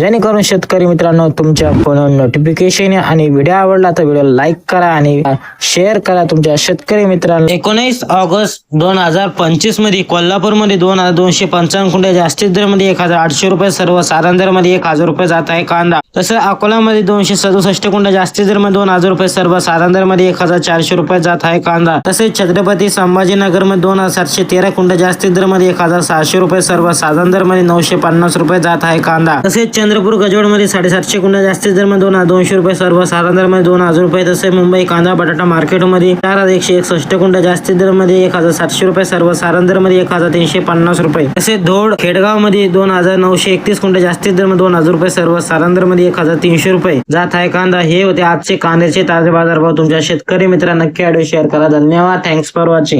जेणेकरून शेतकरी मित्रांनो तुमच्या फोनवर नोटिफिकेशन आणि व्हिडिओ आवडला तर व्हिडिओ लाईक करा आणि शेअर करा तुमच्या शेतकरी मित्रांनो. एकोणीस ऑगस्ट दोन हजार पंचवीसमध्ये कोल्हापूरमध्ये दोन हजार दोनशे पंचावन्न कुंड्या जास्तीत दरमध्ये एक हजार आठशे रुपये सर्वमध्ये एक हजार रुपये जात आहे कांदा. तसं अकोलामध्ये दोनशे सदुसष्ट कुंड्या जास्तीत दरमध्ये दोन हजार रुपये सर्वमध्ये एक हजार चारशे रुपये जात आहे कांदा. तसेच छत्रपती संभाजीनगरमध्ये दोन हजार सातशे तेरा कुंड जास्तीत दरमध्ये एक हजार सहाशे रुपये सर्वमध्ये नऊशे पन्नास रुपये जात आहे कांदा. तसेच चंद्रपूर गजवडमध्ये साडेसातशे कुंड जास्तीत दरमध्ये दोन दोनशे रुपये सर्वमध्ये दोन हजार रुपये. तसे मुंबई कांदा बटाटा मार्केटमध्ये चार हजार एकशे एकसष्ट कुंड जास्तीत दरमध्ये एक हजार सातशे रुपये सर्व सारंदरमध्ये एक हजार तीनशे पन्नास रुपये. तसेच धोड खेडगावमध्ये दोन हजार नऊशे एकतीस कुंड जास्तीत दर दोन हजार रुपये सर्वमध्ये एक हजार तीनशे रुपये. जात आहे कांदा. हे होते आजचे कांद्याचे ताजे बाजारभाव. तुमच्या शेतकरी मित्रांना नक्की ऑडिओ शेअर करा. धन्यवाद. Thanks for watching